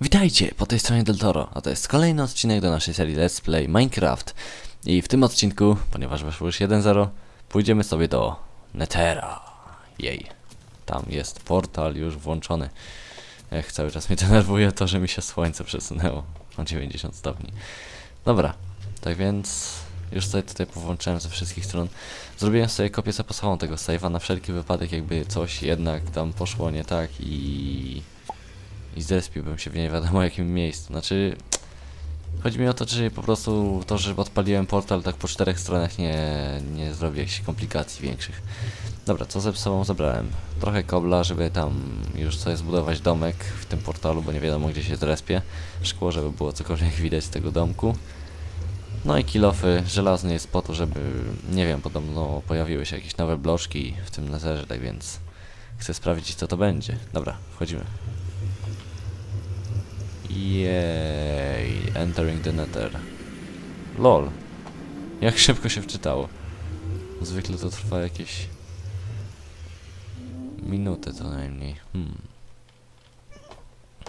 Witajcie, po tej stronie Del Toro, a to jest kolejny odcinek do naszej serii Let's Play Minecraft. I w tym odcinku, ponieważ weszło już 1.0, pójdziemy sobie do Netera. Jej, tam jest portal już włączony. Ech, cały czas mnie denerwuje to, że mi się słońce przesunęło o 90 stopni. Dobra, tak więc już sobie tutaj powłączyłem ze wszystkich stron. Zrobiłem sobie kopię zapasową tego save'a na wszelki wypadek, jakby coś jednak tam poszło nie tak i i zespiłbym się w nie wiadomo jakim miejscu. Znaczy, chodzi mi o to, czy po prostu to, że odpaliłem portal tak po czterech stronach nie, nie zrobi jakichś komplikacji większych. Dobra, co ze sobą zabrałem? Trochę kobla, żeby tam już sobie zbudować domek w tym portalu, bo nie wiadomo gdzie się zrespie. Szkło, żeby było cokolwiek widać z tego domku. No i kilofy, żelazny jest po to, żeby, nie wiem, podobno pojawiły się jakieś nowe bloczki w tym netherze, tak więc chcę sprawdzić co to będzie. Dobra, wchodzimy. Jej, entering the nether. Lol. Jak szybko się wczytało. Zwykle to trwa jakieś minuty co najmniej. Hmm.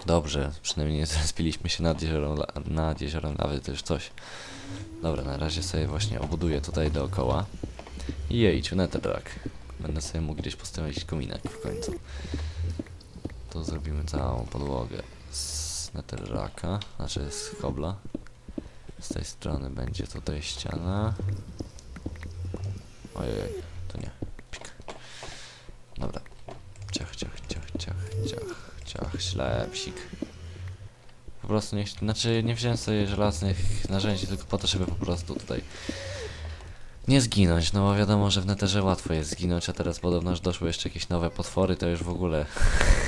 Dobrze, przynajmniej nie zrespiliśmy się nad jeziorem, nad jeziorem lawy, to już coś. Dobra, na razie sobie właśnie obuduję tutaj dookoła. Jej, netherrack. Będę sobie mógł gdzieś postawić kominek w końcu. To zrobimy całą podłogę z netherracka, znaczy z kobla. Z tej strony będzie tutaj ściana. Ojej, to nie. Pik. Dobra. Ciach, ciach, ciach, ciach, ciach, ciach, ślepsik. Po prostu nie, znaczy nie wziąłem sobie żelaznych narzędzi tylko po to, żeby po prostu tutaj nie zginąć, no bo wiadomo, że w neterze łatwo jest zginąć, a teraz podobno już doszły jeszcze jakieś nowe potwory, to już w ogóle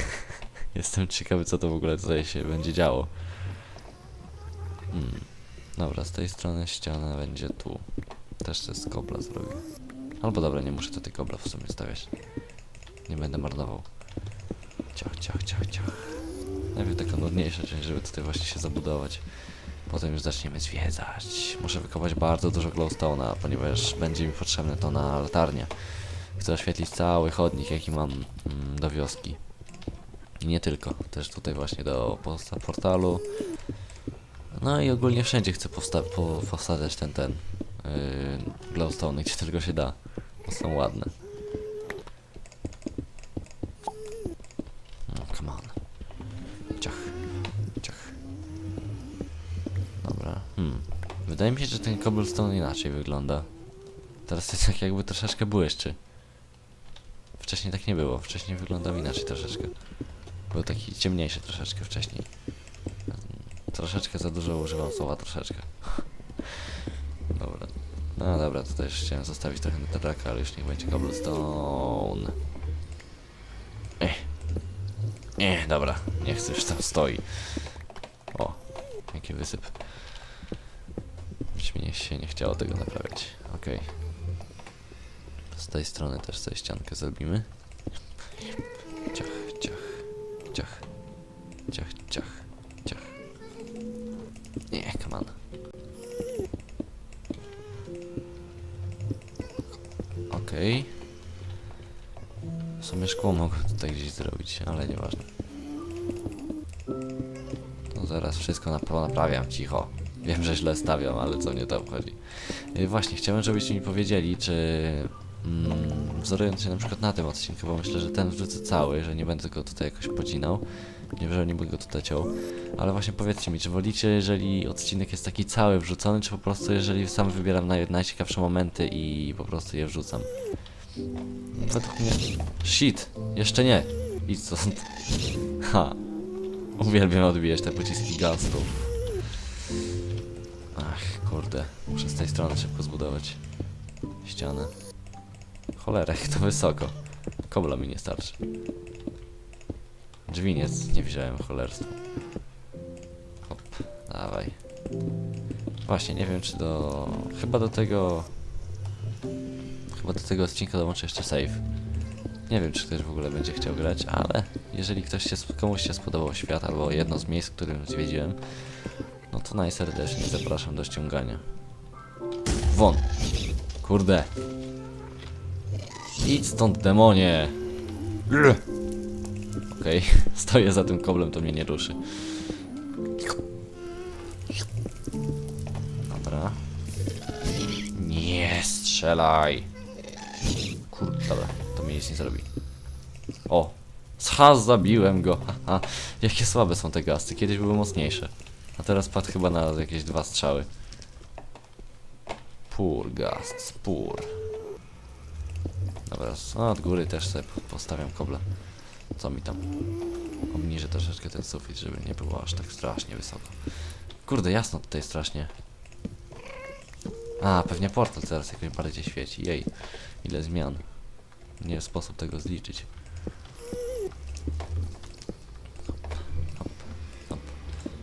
Jestem ciekawy, co to w ogóle tutaj się będzie działo. Hmm. Dobra, z tej strony ściana będzie tu. Też coś z kobla zrobię. Albo dobra, nie muszę tutaj kobla w sumie stawiać. Nie będę marnował. Ciach, ciach, ciach, ciach. Najpierw taka nudniejsza część, żeby tutaj właśnie się zabudować. Potem już zaczniemy zwiedzać. Muszę wykopać bardzo dużo glowstone'a, ponieważ będzie mi potrzebne to na latarnię. Chcę oświetlić cały chodnik, jaki mam mm, do wioski. Nie tylko, też tutaj właśnie do portalu. No i ogólnie wszędzie chcę powsta po ten, ten yy, glowstone, gdzie tylko się da. Bo są ładne. No, come on. Ciach, ciach. Dobra, hmm. Wydaje mi się, że ten cobblestone inaczej wygląda. Teraz jest tak jakby troszeczkę błyszczy. Wcześniej tak nie było, wcześniej wyglądał inaczej troszeczkę. Był taki ciemniejszy troszeczkę wcześniej. Troszeczkę za dużo używam słowa troszeczkę. Dobra. No dobra, to też chciałem zostawić trochę netherracka, ale już niech będzie cobblestone. Ech. Nie, dobra, nie chcę, już tam stoi. O, jaki wysyp. Już mi się nie chciało tego naprawiać. Okej. Z tej strony też sobie ściankę zrobimy. Ciach, ciach. Ciach. Ciach, ciach. Nie, come on. Okej. W sumie szkło mogę tutaj gdzieś zrobić, ale nieważne. To zaraz wszystko na naprawiam, cicho. Wiem, że źle stawiam, ale co mnie to obchodzi. Yy, właśnie, chciałem, żebyście mi powiedzieli, czy mm, wzorując się na przykład na tym odcinku, bo myślę, że ten wrzucę cały, że nie będę go tutaj jakoś pocinał. Nie wiem, że nie będę go tutaj ciął. Ale właśnie powiedzcie mi, czy wolicie, jeżeli odcinek jest taki cały wrzucony, czy po prostu jeżeli sam wybieram naj, najciekawsze momenty i po prostu je wrzucam? Według mnie... Shit! Jeszcze nie! Idź stąd. Ha! Uwielbiam odbijać te pociski gastów. Ach, kurde. Muszę z tej strony szybko zbudować ścianę. Cholera, jak to wysoko. Kobla mi nie starczy. Drzwi nie, nie wziąłem, cholerstwo. Hop, dawaj. Właśnie, nie wiem czy do... Chyba do tego... Chyba do tego odcinka dołączę jeszcze save. Nie wiem czy ktoś w ogóle będzie chciał grać, ale jeżeli ktoś się, komuś się spodobał świat albo jedno z miejsc, którym zwiedziłem, no to najserdeczniej zapraszam do ściągania. Won! Kurde! Idź stąd, demonie! Okej, stoję za tym koblem, to mnie nie ruszy. Dobra. Nie strzelaj. Kurde, dobra, to mi nic nie zrobi. O! Ha, zabiłem go! Haha. Jakie słabe są te gasty, kiedyś były mocniejsze. A teraz padł chyba na jakieś dwa strzały. Pur, gast, pur. Dobra, a od góry też sobie po- postawiam koble. Co mi tam? Obniżę troszeczkę ten sufit, żeby nie było aż tak strasznie wysoko. Kurde, jasno tutaj strasznie. A, pewnie portal teraz jakoś bardziej świeci. Jej, ile zmian. Nie sposób tego zliczyć.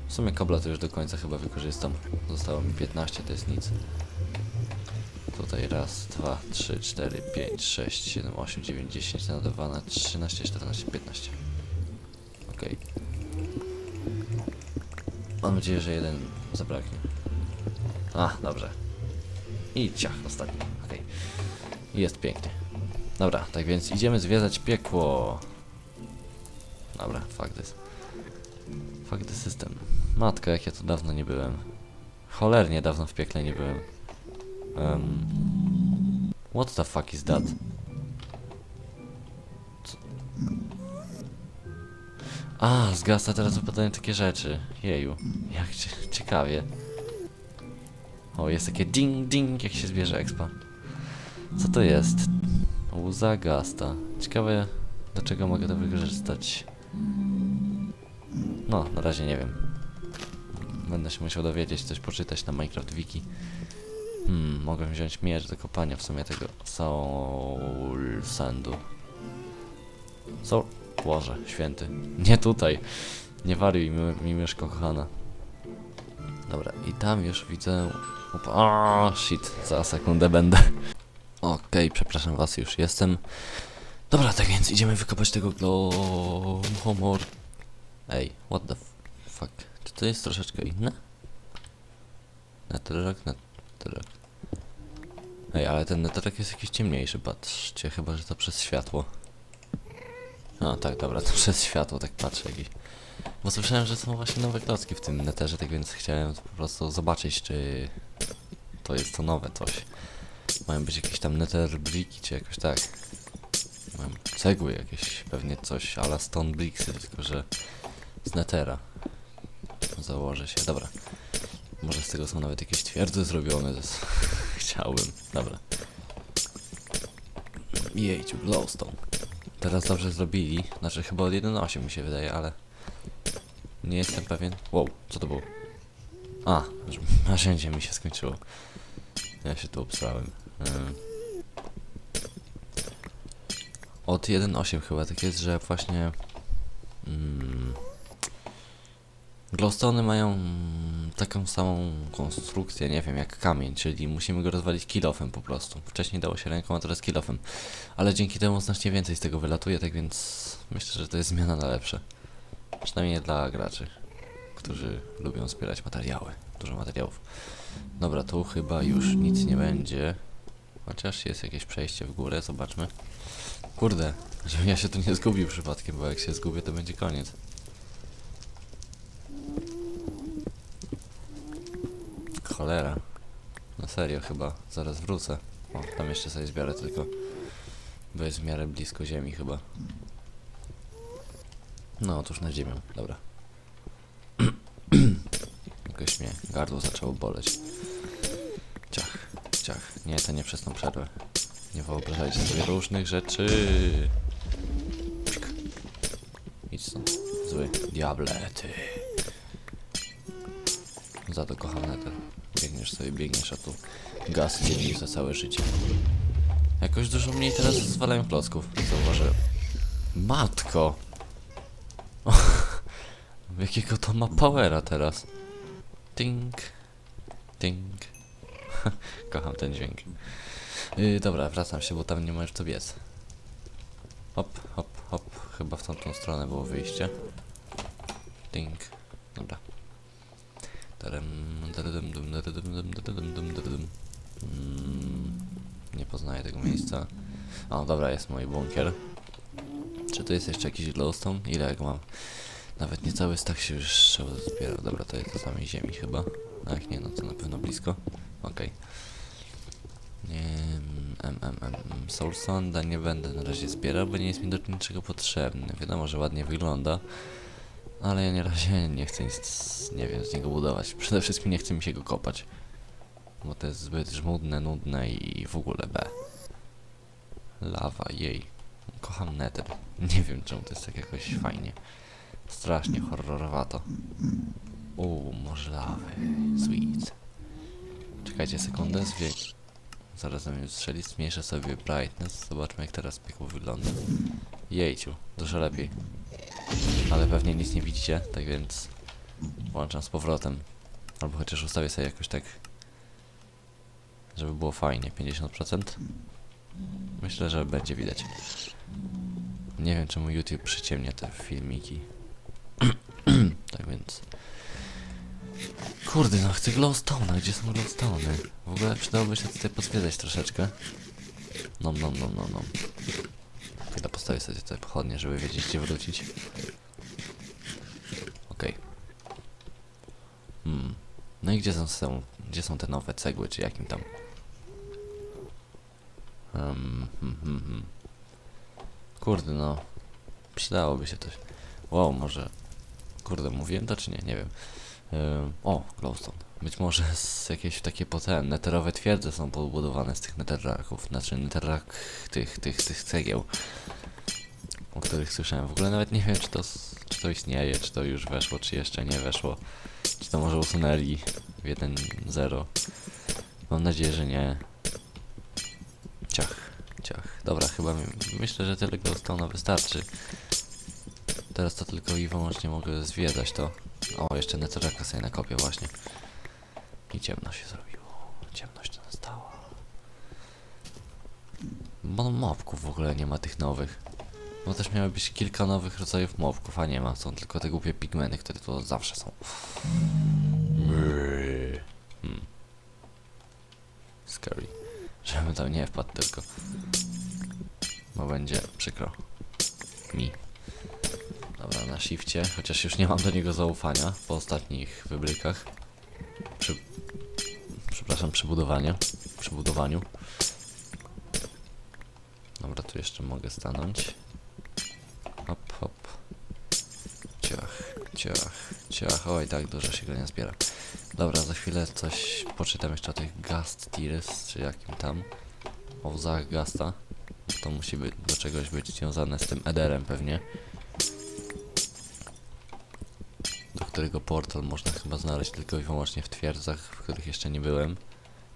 W sumie kobla to już do końca chyba wykorzystam. Zostało mi 15, to jest nic. Tutaj raz, dwa, trzy, cztery, pięć, sześć, siedem, osiem, dziewięć, dziesięć, nadawane, 13, 14, 15. Okej. Mam nadzieję, że jeden zabraknie. A, dobrze. I ciach, ostatni. Okej. Jest pięknie. Dobra, tak więc idziemy zwiedzać piekło. Dobra, fuck this. Fuck the system. Matka, jak ja tu dawno nie byłem. Cholernie dawno w piekle nie byłem. Um, what the fuck is that? Co? A, z gasa teraz wypadają takie rzeczy. Jeju, jak cie- ciekawie. O, jest takie ding ding, jak się zbierze expa. Co to jest? Łza gasta. Ciekawe, do czego mogę to wykorzystać. No, na razie nie wiem. Będę się musiał dowiedzieć, coś poczytać na Minecraft Wiki. Hmm, mogłem wziąć miecz do kopania w sumie tego soul sandu. Soul... Boże, święty. Nie tutaj. Nie wariuj mi, mi kochana. Dobra, i tam już widzę... A, shit, za sekundę będę. Okej, przepraszam was, już jestem. Dobra, tak więc idziemy wykopać tego homor. Ej, what the fuck? Czy to jest troszeczkę inne? Netherrack, netherrack. Ej, ale ten netherrack jest jakiś ciemniejszy, patrzcie, chyba, że to przez światło. No tak, dobra, to przez światło, tak patrzę jakiś. Bo słyszałem, że są właśnie nowe klocki w tym netherze, tak więc chciałem po prostu zobaczyć, czy to jest to nowe coś. Mają być jakieś tam nether bricki, czy jakoś tak. Mają cegły jakieś, pewnie coś ala stone bricksy, tylko że z netera. Założę się, dobra. Może z tego są nawet jakieś twierdze zrobione. To jest... Chciałbym. Dobra. Jejciu, glowstone. Teraz dobrze zrobili. Znaczy chyba od 1.8 mi się wydaje, ale... Nie jestem pewien. Wow, co to było? A, narzędzie mi się skończyło. Ja się tu obsrałem. Od 1.8 chyba tak jest, że właśnie... Mm, Glowstone mają taką samą konstrukcję, nie wiem, jak kamień, czyli musimy go rozwalić kilofem po prostu. Wcześniej dało się ręką, a teraz kilofem. Ale dzięki temu znacznie więcej z tego wylatuje, tak więc myślę, że to jest zmiana na lepsze. Przynajmniej dla graczy, którzy lubią zbierać materiały. Dużo materiałów. Dobra, tu chyba już nic nie będzie. Chociaż jest jakieś przejście w górę, zobaczmy. Kurde, żebym ja się tu nie zgubił przypadkiem, bo jak się zgubię, to będzie koniec. Cholera. Na serio chyba. Zaraz wrócę. O, tam jeszcze sobie zbiorę tylko. Bo jest w miarę blisko ziemi chyba. No, otóż na ziemię. Dobra. Jakoś mnie gardło zaczęło boleć. Ciach, ciach. Nie, to nie przez tą przerwę. Nie wyobrażajcie sobie różnych rzeczy. Idź stąd. Zły. Diable, ty. Za to kocham nether. Biegniesz sobie, biegniesz, a tu gaz dzieli za całe życie. Jakoś dużo mniej teraz zwalają klocków. Zauważyłem. Matko! Jakiego to ma powera teraz? Tink. Tink. Kocham ten dźwięk. Yy, dobra, wracam się, bo tam nie możesz to biec. Hop, hop, hop. Chyba w tamtą stronę było wyjście. Tink. Dobra. Tarem, Mm, Nie poznaję tego miejsca. O, dobra, jest mój bunkier. Czy tu jest jeszcze jakiś glowstone? Ile jak mam? Nawet nie cały stak się już zbierał. Dobra, to jest do samej ziemi chyba. A jak nie, no to na pewno blisko. Okej. Nie, em, em, em, em, Soul Sonda nie będę na razie zbierał, bo nie jest mi do niczego potrzebny. Wiadomo, że ładnie wygląda, ale ja na razie nie chcę nic, nie wiem, z niego budować. Przede wszystkim nie chce mi się go kopać, bo to jest zbyt żmudne, nudne i w ogóle B. Lawa, jej. Kocham Nether. Nie wiem czemu to jest tak jakoś fajnie. Strasznie horrorowato. Uuu, może lawy. Sweet. Czekajcie sekundę, zwie... Zaraz na mnie strzeli, zmniejszę sobie brightness, zobaczmy jak teraz piekło wygląda. Jejciu, dużo lepiej. Ale pewnie nic nie widzicie, tak więc włączam z powrotem. Albo chociaż ustawię sobie jakoś tak, żeby było fajnie, 50%. Myślę, że będzie widać. Nie wiem czemu YouTube przyciemnia te filmiki. tak więc... Kurde, no chcę glowstone'a, gdzie są glowstone'y? W ogóle przydałoby się tutaj pozwiedzać troszeczkę. Nom, nom, nom, nom, nom. Postawię sobie tutaj pochodnie, żeby wiedzieć gdzie wrócić. Okej. Hmm. No i gdzie są, gdzie są te nowe cegły, czy jakim tam? Um, hmm, hmm, hmm. Kurde, no. Przydałoby się coś. Wow, może... Kurde, mówiłem to czy nie? Nie wiem. Ym, o, glowstone. Być może z jakieś takie potem neterowe twierdze są pobudowane z tych netherraków, znaczy netherrak tych, tych, tych cegieł, o których słyszałem. W ogóle nawet nie wiem, czy to, czy to istnieje, czy to już weszło, czy jeszcze nie weszło. Czy to może usunęli w 1.0. Mam nadzieję, że nie. Ciach, ciach. Dobra, chyba mi, myślę, że tyle glowstone'a wystarczy. Teraz to tylko i wyłącznie mogę zwiedzać to. O, jeszcze netherraka sobie nakopię właśnie. I ciemno się zrobiło. Ciemność nastała. Bo mobków w ogóle nie ma tych nowych. Bo też miały być kilka nowych rodzajów mobków, a nie ma. Są tylko te głupie pigmeny, które tu zawsze są. Hmm. Scary. Żebym tam nie wpadł tylko. Bo będzie przykro. Mi. Dobra, na shifcie, chociaż już nie mam do niego zaufania po ostatnich wybrykach. Przy... Przepraszam, przebudowanie. Przebudowaniu. Dobra, tu jeszcze mogę stanąć. Ciach, ciach. Oj, tak dużo się go nie zbiera. Dobra, za chwilę coś poczytam jeszcze o tych Gast Tears, czy jakim tam. O łzach Gasta. To musi być do czegoś być związane z tym Ederem pewnie. do którego portal można chyba znaleźć tylko i wyłącznie w twierdzach, w których jeszcze nie byłem.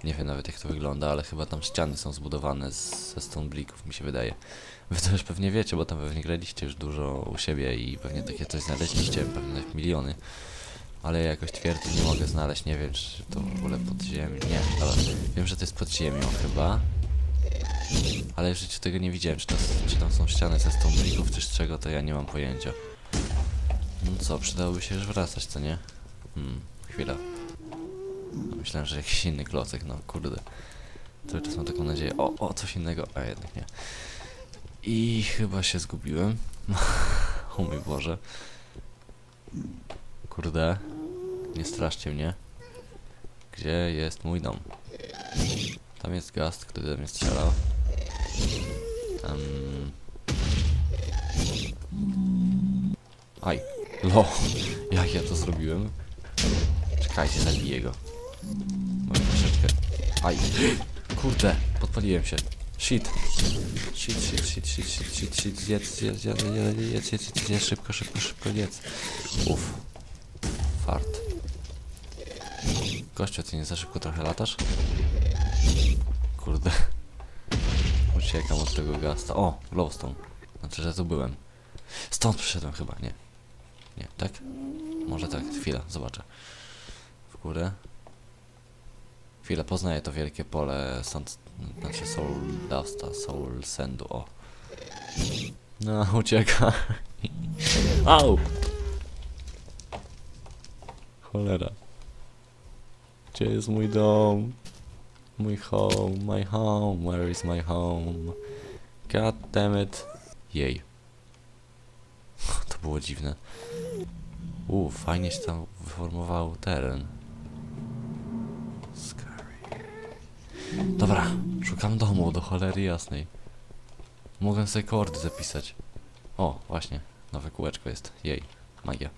Nie wiem nawet jak to wygląda, ale chyba tam ściany są zbudowane z, ze stone bricków, mi się wydaje. Wy to już pewnie wiecie, bo tam pewnie graliście już dużo u siebie i pewnie takie coś znaleźliście, pewnie miliony. Ale ja jakoś twierdzy nie mogę znaleźć, nie wiem czy to w ogóle pod ziemią. Nie, dobra. Wiem, że to jest pod ziemią chyba. Ale w życiu tego nie widziałem, czy, to, czy tam są ściany ze stone bricków, czy z czego, to ja nie mam pojęcia. No co, przydałoby się już wracać, co nie? Hmm, chwila. Myślałem, że jakiś inny klocek, no kurde. Cały czas mam taką nadzieję. O, o, coś innego, a jednak nie. I chyba się zgubiłem. o mój Boże. Kurde. Nie straszcie mnie. Gdzie jest mój dom? Tam jest gast, który do mnie strzelał. Tam... Aj. Lo, jak ja to zrobiłem? Czekajcie, zabiję go. Może troszeczkę. Aj. Kurde, podpaliłem się. Shit. Shit, shit, shit, shit, shit, shit, shit. Jedz, jedz, jedz, jedz, jedz, jedz, jedz, szybko, szybko, szybko, jedz. Uff. Fart. Gościu, ty nie za szybko trochę latasz? Kurde. Uciekam od tego gasta. O, glowstone. Znaczy, że tu byłem. Stąd przyszedłem chyba, nie. Nie, tak? Może tak, chwila, zobaczę. W górę. Chwilę, poznaję to wielkie pole sand, znaczy soul dusta, soul sandu, o. No, ucieka. Au! Cholera. Gdzie jest mój dom? Mój home, my home, where is my home? God damn it. Jej. To było dziwne. Uuu, fajnie się tam wyformował teren. Dobra, szukam domu do cholery jasnej. Mogę sobie kordy zapisać. O, właśnie, nowe kółeczko jest. Jej, magia.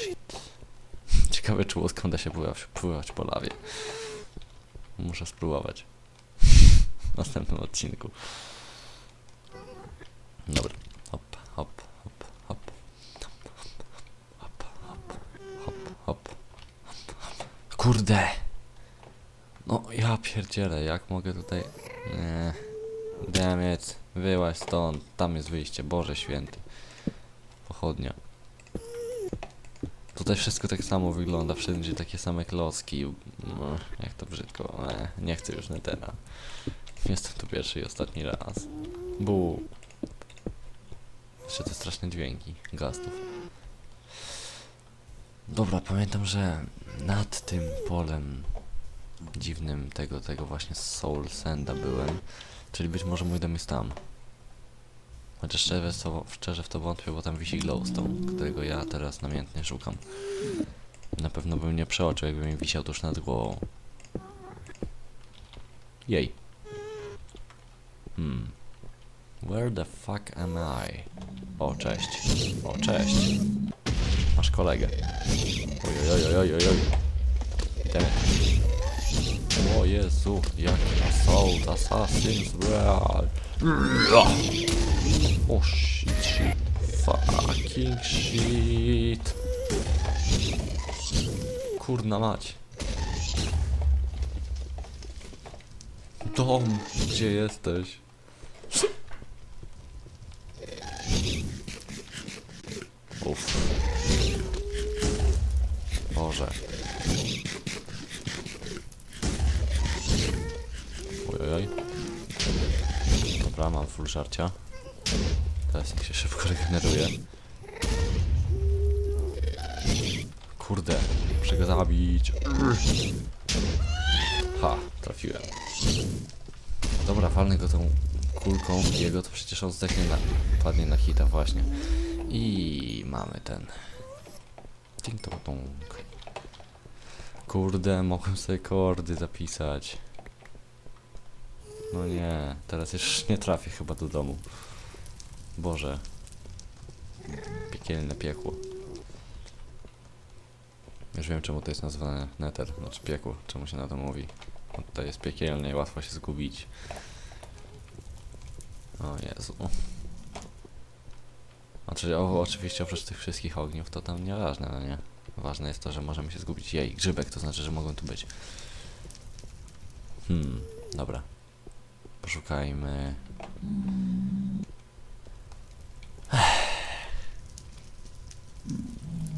Shit. Ciekawe, czy łódką da się pływać, pływać po lawie. Muszę spróbować. W następnym odcinku. Dobra. Hop, hop, hop, hop. Hop, hop, hop, hop. Kurde! No ja pierdzielę, jak mogę tutaj... Nie. Damn it. Wyłaź stąd. Tam jest wyjście. Boże święty. Pochodnia. Tutaj wszystko tak samo wygląda, wszędzie takie same klocki. No, jak to brzydko. E, nie chcę już Netera. Jestem tu pierwszy i ostatni raz. Bu. Jeszcze te straszne dźwięki gastów. Dobra, pamiętam, że nad tym polem dziwnym tego, tego właśnie Soul Sanda byłem. Czyli być może mój dom jest tam. Chociaż szczerze, to- szczerze w to wątpię, bo tam wisi glowstone, którego ja teraz namiętnie szukam. Na pewno bym nie przeoczył, jakby mi wisiał tuż nad głową. Jej. Hmm. Where the fuck am I? O, cześć. O, cześć. Masz kolegę. Oj, oj, O Jezu, jaki assault, assassins, real. O shit, shit, fucking shit. Kurna mać. Dom, gdzie jesteś? Uff. Boże. Dobra, mam full żarcia. Teraz niech się szybko regeneruje. Kurde, muszę go zabić. Ha, trafiłem. Dobra, walnę go tą kulką jego, to przecież on zdechnie na... padnie na hita właśnie. I mamy ten... Ting. Kurde, mogłem sobie kordy zapisać. No nie, teraz już nie trafię chyba do domu. Boże. Piekielne piekło. Już wiem czemu to jest nazwane Nether, znaczy piekło, czemu się na to mówi. Bo tutaj jest piekielnie i łatwo się zgubić. O Jezu. Znaczy, oczywiście oprócz tych wszystkich ogniów to tam nieważne, no nie? Ważne jest to, że możemy się zgubić. Jej, grzybek, to znaczy, że mogą tu być. Hmm, dobra. Poszukajmy.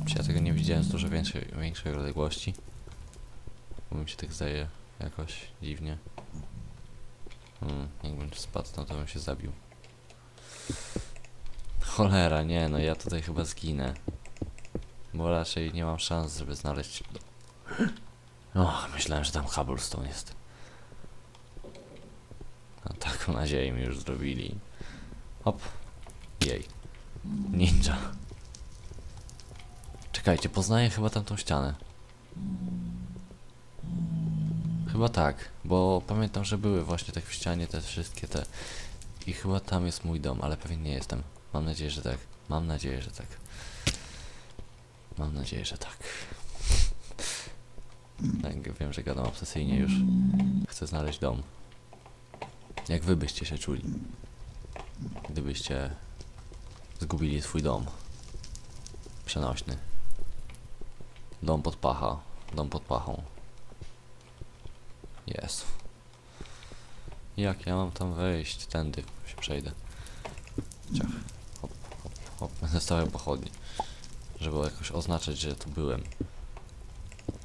Czy ja tego nie widziałem z dużo większej, większej odległości? Bo mi się tak zdaje jakoś dziwnie. Hmm, jakbym spadł, no to bym się zabił. Cholera, nie, no ja tutaj chyba zginę. Bo raczej nie mam szans, żeby znaleźć... O, myślałem, że tam cobblestone jest. A taką nadzieję mi już zrobili. Hop. Jej. Ninja. Czekajcie, poznaję chyba tamtą ścianę. Chyba tak, bo pamiętam, że były właśnie tak w ścianie te wszystkie te... I chyba tam jest mój dom, ale pewien nie jestem. Mam nadzieję, że tak. Mam nadzieję, że tak. Mam nadzieję, że tak. Tak, wiem, że gadam obsesyjnie już. Chcę znaleźć dom. Jak wy byście się czuli? Gdybyście zgubili swój dom. Przenośny. Dom pod pacha. Dom pod pachą. Jest. Jak ja mam tam wejść? Tędy się przejdę. Ciach. Hop, hop, hop. Będę stawiał pochodnie. Żeby jakoś oznaczać, że tu byłem.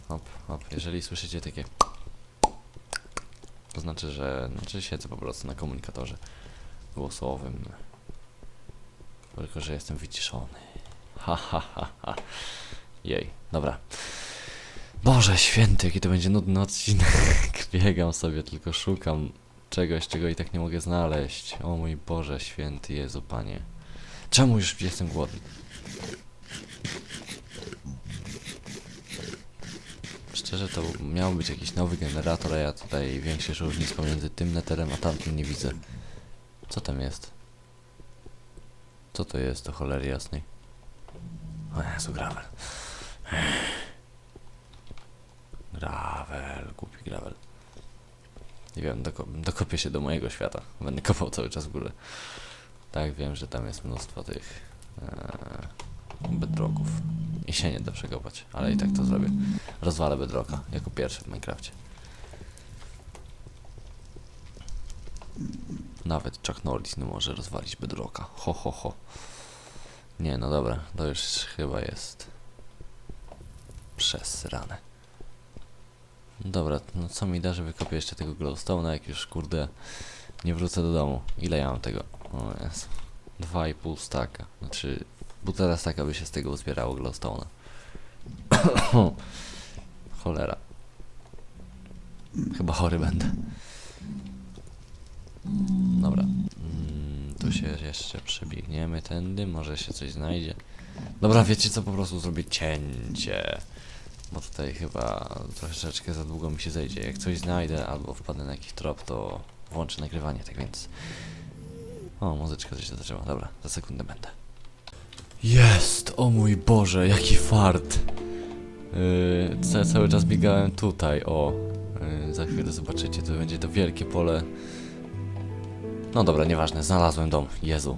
Hop, hop. Jeżeli słyszycie takie... Znaczy, że... Znaczy siedzę po prostu na komunikatorze głosowym. Tylko, że jestem wyciszony. Ha, ha, ha, ha. Jej, dobra. Boże święty, jaki to będzie nudny odcinek. Biegam sobie, tylko szukam czegoś, czego i tak nie mogę znaleźć. O mój Boże święty Jezu, Panie. Czemu już jestem głodny? Szczerze, to miał być jakiś nowy generator, a ja tutaj większych różnic pomiędzy tym neterem a tamtym nie widzę. Co tam jest? Co to jest, to cholery jasnej? O Jezu, gravel. Gravel, głupi gravel. Nie wiem, doko dokopię się do mojego świata. Będę kopał cały czas w górę. Tak, wiem, że tam jest mnóstwo tych e, bedrocków. I się nie da przekopać, ale i tak to zrobię. Rozwalę bedrocka jako pierwszy w Minecrafcie. Nawet Chuck Norris nie może rozwalić bedrocka. Ho, ho, ho. Nie, no dobra, to już chyba jest przez ranę. Dobra, no co mi da, że wykopię jeszcze tego glowstone'a, jak już kurde nie wrócę do domu. Ile ja mam tego? O i pół staka. Znaczy, półtora staka by się z tego uzbierało glowstone'a. Cholera. Chyba chory będę. Dobra. Mm, tu się jeszcze przebiegniemy tędy, może się coś znajdzie. Dobra, wiecie co, po prostu zrobię cięcie. Bo tutaj chyba troszeczkę za długo mi się zejdzie. Jak coś znajdę albo wpadnę na jakiś trop, to włączę nagrywanie, tak więc... O, muzyczka coś się zaczęła. Dobra, za sekundę będę. Jest! O mój Boże, jaki fart! Yy, ca cały czas biegałem tutaj, o. Yy, za chwilę zobaczycie, to będzie to wielkie pole. No dobra, nieważne, znalazłem dom. Jezu.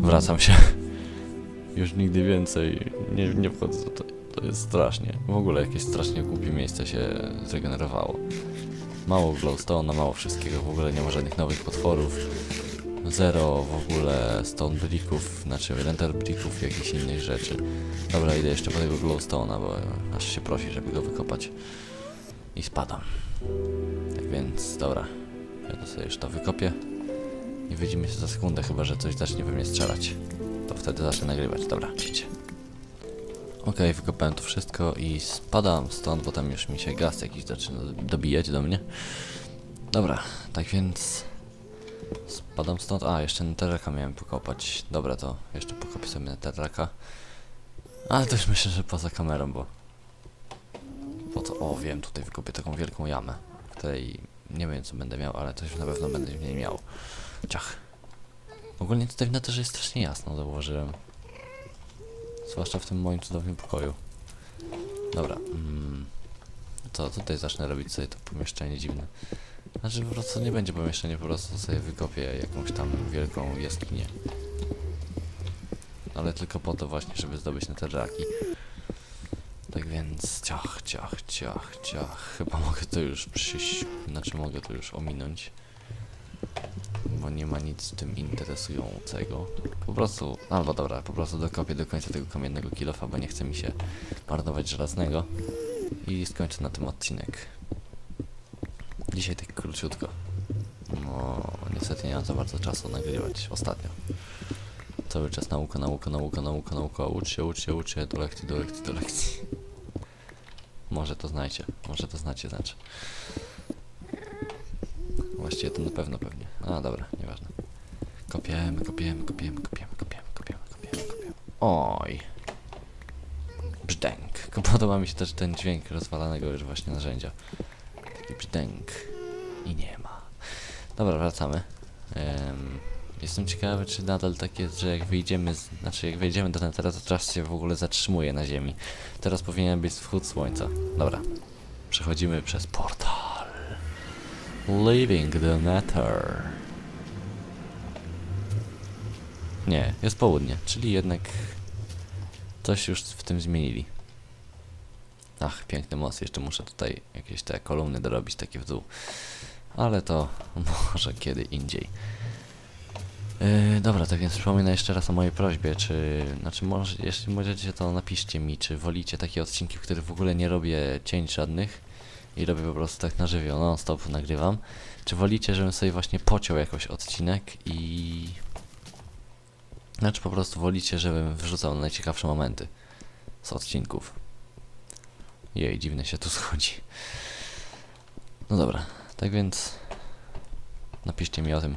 Wracam się. Już nigdy więcej nie, nie wchodzę tutaj. To jest strasznie. W ogóle jakieś strasznie głupie miejsce się zregenerowało. Mało glowstone'a, mało wszystkiego, w ogóle nie ma żadnych nowych potworów. Zero w ogóle stone bricków, znaczy render bricków i jakichś innych rzeczy. Dobra, idę jeszcze po tego glowstone'a, bo aż się prosi, żeby go wykopać. I spadam. Tak więc, dobra. Ja to sobie już to wykopię. I widzimy się za sekundę, chyba że coś zacznie we mnie strzelać. To wtedy zacznę nagrywać. Dobra, idźcie. Okej, wykopałem to wszystko i spadam stąd, bo tam już mi się gaz jakiś zaczyna dobijać do mnie. Dobra, tak więc spadam stąd. A, jeszcze netherraka miałem pokopać. Dobra, to jeszcze pokopię sobie netherraka. Ale to już myślę, że poza kamerą, bo... Po to, o wiem, tutaj wykopię taką wielką jamę, której nie wiem co będę miał, ale coś na pewno będę w niej miał. Ciach. Ogólnie tutaj w netherze jest strasznie jasno, zauważyłem. Zwłaszcza w tym moim cudownym pokoju. Dobra. Mm, to tutaj zacznę robić sobie to pomieszczenie dziwne. Znaczy po prostu nie będzie pomieszczenie, po prostu sobie wykopię jakąś tam wielką jaskinię. Ale tylko po to właśnie, żeby zdobyć netherraki. Tak więc ciach, ciach, ciach, ciach. Chyba mogę to już przyjść, znaczy mogę to już ominąć. Bo nie ma nic w tym interesującego. Po prostu, albo dobra, po prostu dokopię do końca tego kamiennego kilofa, bo nie chce mi się marnować żelaznego. I skończę na tym odcinek. Dzisiaj tak króciutko. No, niestety nie mam za bardzo czasu nagrywać ostatnio. Cały czas nauka, nauka, nauka, nauka, nauka. Ucz się, ucz się, ucz się, do lekcji, do lekcji, do lekcji. Może to znacie, może to znacie, znaczy. Właściwie to na pewno pewnie. A dobra, nieważne. Kopiemy, kopiemy, kopiemy, kopiemy, kopiemy, kopiemy, kopiemy, kopiemy. Oj. Brzdęk. Podoba mi się też ten dźwięk rozwalanego już właśnie narzędzia. Brzdęk. I nie ma. Dobra, wracamy. Em, jestem ciekawy, czy nadal tak jest, że jak wyjdziemy, z, znaczy jak wejdziemy do Nethera, to czas się w ogóle zatrzymuje na ziemi. Teraz powinien być wschód słońca. Dobra. Przechodzimy przez portal. Leaving the Nether. Nie, jest południe, czyli jednak coś już w tym zmienili. Ach, piękny most, jeszcze muszę tutaj jakieś te kolumny dorobić takie w dół. Ale to może kiedy indziej. Yy, dobra, tak więc przypominam jeszcze raz o mojej prośbie, czy, znaczy może, jeśli możecie to napiszcie mi, czy wolicie takie odcinki, w których w ogóle nie robię cięć żadnych i robię po prostu tak na żywioł, non stop nagrywam, czy wolicie, żebym sobie właśnie pociął jakoś odcinek i... Znaczy po prostu wolicie, żebym wrzucał najciekawsze momenty z odcinków. Jej, dziwne się tu schodzi. No dobra, tak więc napiszcie mi o tym.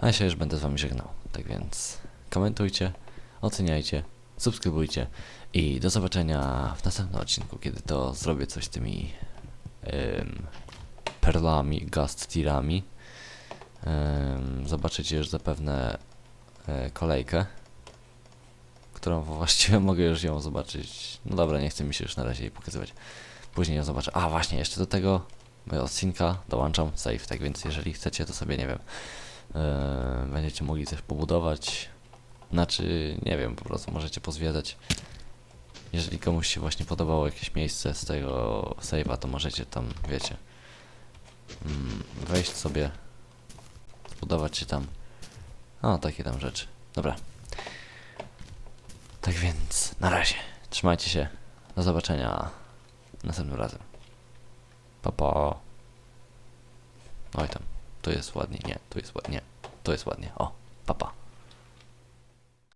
A ja się już będę z wami żegnał. Tak więc komentujcie, oceniajcie subskrybujcie i do zobaczenia w następnym odcinku, kiedy to zrobię coś z tymi em, perlami, gast tirami. Em, zobaczycie już zapewne e, kolejkę, którą właściwie mogę już ją zobaczyć. No dobra, nie chcę mi się już na razie jej pokazywać. Później ją zobaczę. A właśnie, jeszcze do tego mojego odcinka dołączam save, tak więc jeżeli chcecie, to sobie nie wiem. e, będziecie mogli coś pobudować. Znaczy, nie wiem, po prostu możecie pozwiedzać. Jeżeli komuś się właśnie podobało jakieś miejsce z tego save'a, to możecie tam, wiecie, mm, wejść sobie, zbudować się tam. No, takie tam rzeczy. Dobra. Tak więc, na razie. Trzymajcie się. Do zobaczenia następnym razem. Pa, pa. Oj tam, tu jest ładnie, nie, tu jest ładnie, tu jest ładnie. O, papa. Pa.